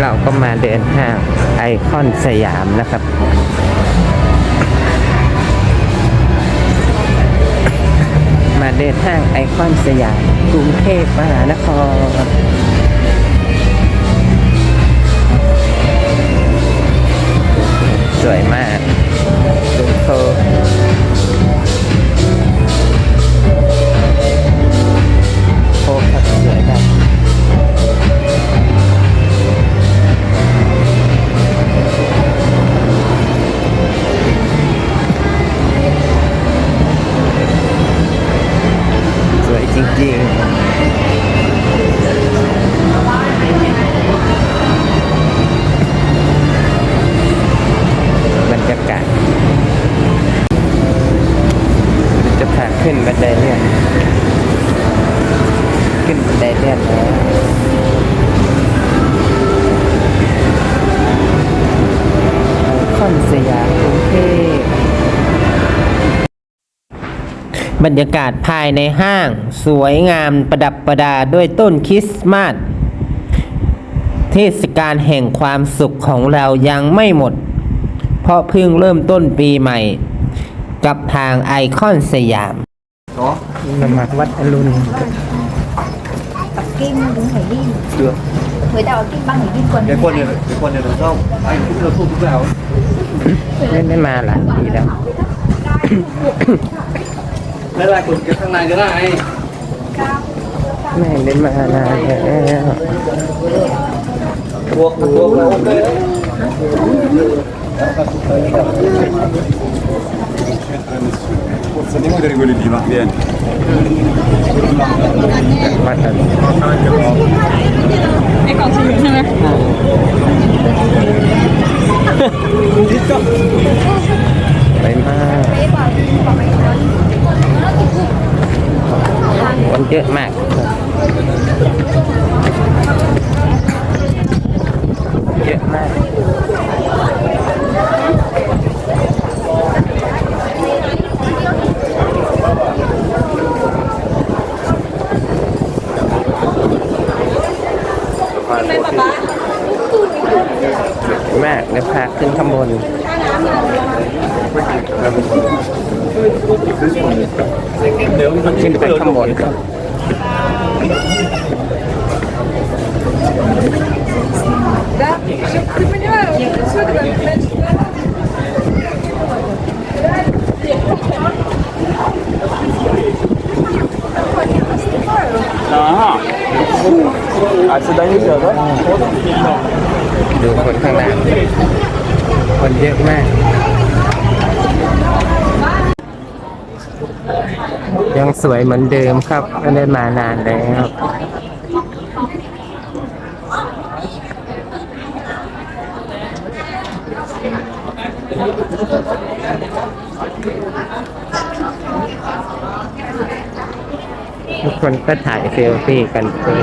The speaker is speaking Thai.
เราก็มาเดินห้างไอคอนสยามนะครับมาเดินห้างไอคอนสยามกรุงเทพมหานครสวยมาก ริงๆ บรรยากาศจะพาขึ้นบันไดเลื่อนขึ้นบันไดเลื่อนแล้ว บรรยากาศภายในห้าง สวยงามประดับประดาด้วยต้นคริสต์มาสเทศกาลแห่งความสุขของเรายังไม่หมด เพราะเพิ่งเริ่มต้นปีใหม่ กับทางไอคอนสยามนมาวัดอรุณ tập kim đúng phải đi Được. người ta có kim băng phải đi quần Cái quần này, cái quần này là rau. Anh cũng được không lúc nào. ไม่ไม่มาหลายปีแล้ว ไม่ได้กดข้างในก็ได้แม่เป็นมานานแล้วบวกพวกเรดาเดียมาทั เยอะมากเยอะมากมากเดี๋ยวพาขึ้นข้างบนขึ้นไปข้างบนครับ Aha. Alltså den gick över. ดูคนข้างหน้าคนเยอะมาก ยังสวยเหมือนเดิมครับไม่ได้มานานแล้วทุกคนก็ถ่ายเซลฟี่กันเลย